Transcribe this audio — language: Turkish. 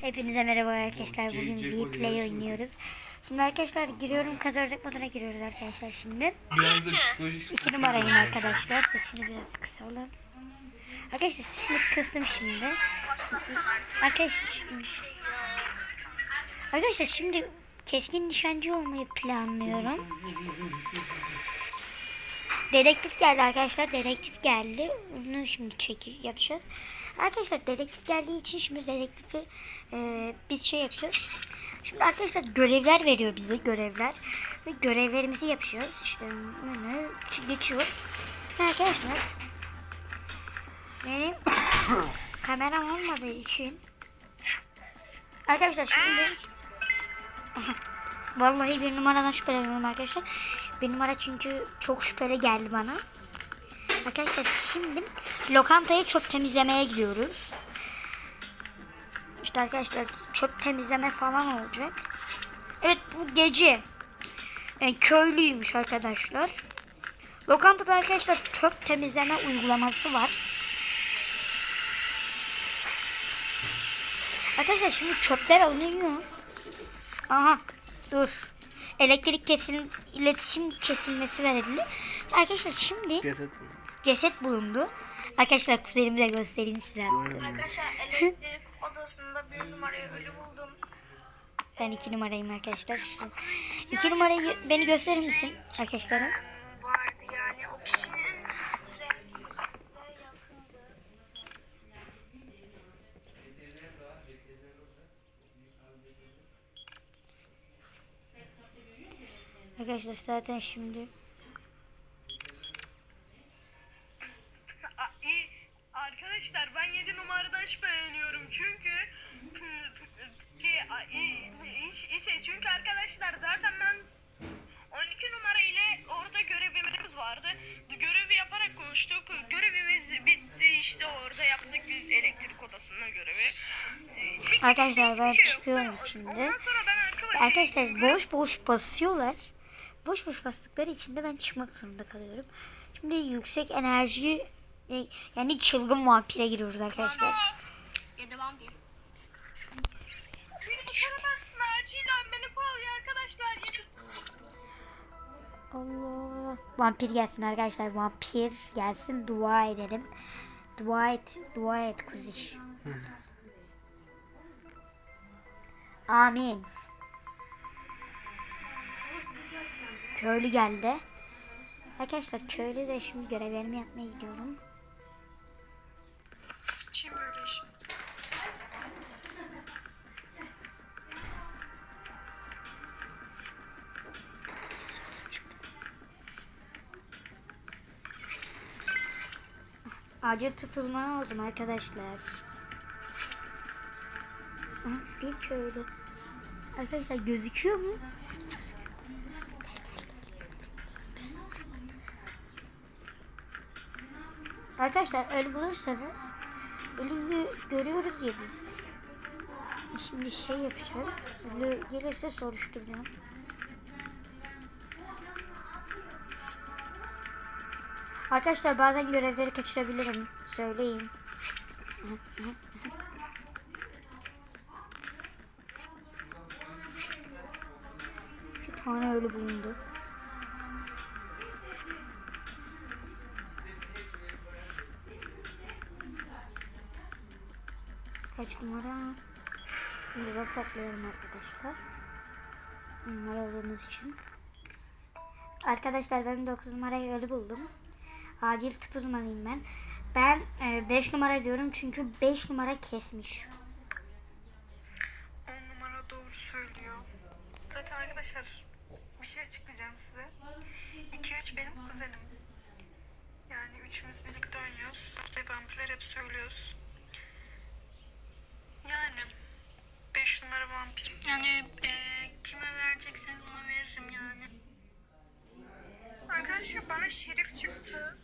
Hepinize merhaba arkadaşlar. Bugün bir play oynuyoruz. Şimdi arkadaşlar giriyorum. Kazördek moduna giriyoruz arkadaşlar şimdi. Biraz da psikolojik İki numarayım arkadaşlar. Sesini biraz kısalım. Arkadaşlar sesini kıstım şimdi. Arkadaşlar, arkadaşlar şimdi keskin nişancı olmayı planlıyorum. Dedektif geldi arkadaşlar. Dedektif geldi. Onu şimdi çeki yapacağız. Arkadaşlar dedektif geldiği için şimdi dedektifi e, biz şey yapacağız. Şimdi arkadaşlar görevler veriyor bize görevler. Ve görevlerimizi yapacağız. İşte ne geçiyor. Arkadaşlar benim kameram olmadığı için Arkadaşlar şimdi Vallahi bir numaradan şüpheleniyorum arkadaşlar. Bir numara çünkü çok şüpheli geldi bana. Arkadaşlar şimdi lokantayı çöp temizlemeye gidiyoruz. İşte arkadaşlar çöp temizleme falan olacak. Evet bu gece. Yani köylüymüş arkadaşlar. Lokantada arkadaşlar çöp temizleme uygulaması var. Arkadaşlar şimdi çöpler alınıyor. Aha dur. Elektrik kesin iletişim kesilmesi verildi. Arkadaşlar şimdi ceset bulundu. Arkadaşlar kuzenimi de göstereyim size. Arkadaşlar elektrik odasında bir numarayı ölü buldum. Ben iki numarayım arkadaşlar. İki numarayı beni gösterir misin arkadaşlara? Vardı yani o kişinin. Arkadaşlar zaten şimdi Arkadaşlar ben 7 numaradan şüpheleniyorum çünkü ki iyi şey çünkü arkadaşlar zaten ben 12 numara ile orada görevimiz vardı. Görevi yaparak konuştuk. Görevimiz bitti işte orada yaptık biz elektrik odasında görevi. Çünkü Arkadaşlar ben şey çıkıyorum şimdi. Ondan sonra ben arka- Arkadaşlar boş boş basıyorlar. Boş boş bastıkları için de ben çıkmak zorunda kalıyorum. Şimdi yüksek enerji yani çılgın vampire giriyoruz arkadaşlar. Yedi vampir. Beni kurtaramazsın acilen beni bağlıyor arkadaşlar. Allah. Vampir gelsin arkadaşlar. Vampir gelsin. Dua edelim. Dua et. Dua et kuziş. Amin. Köylü geldi. Arkadaşlar köylü de şimdi görevlerimi yapmaya gidiyorum. Acil tıp uzmanı oldum arkadaşlar. Bir köylü. Arkadaşlar gözüküyor mu? Arkadaşlar ölü bulursanız ölüyü görüyoruz ya biz. Şimdi şey yapacağız. Ölü gelirse soruşturacağım. Arkadaşlar bazen görevleri kaçırabilirim. Söyleyin. İki tane ölü bulundu. Kaç numara? Şimdi raporlayalım arkadaşlar. Numara olduğumuz için. Arkadaşlar ben 9 numarayı ölü buldum. Acil tıp uzmanıyım ben. Ben 5 numara diyorum çünkü 5 numara kesmiş. 10 numara doğru söylüyor. Zaten arkadaşlar bir şey açıklayacağım size. 2-3 benim kuzenim. Yani üçümüz birlikte oynuyoruz. Ve vampirler hep söylüyoruz. Yani 5 numara vampir. Yani e, kime verecekseniz ona veririm yani. Arkadaşlar bana şerif çıktı.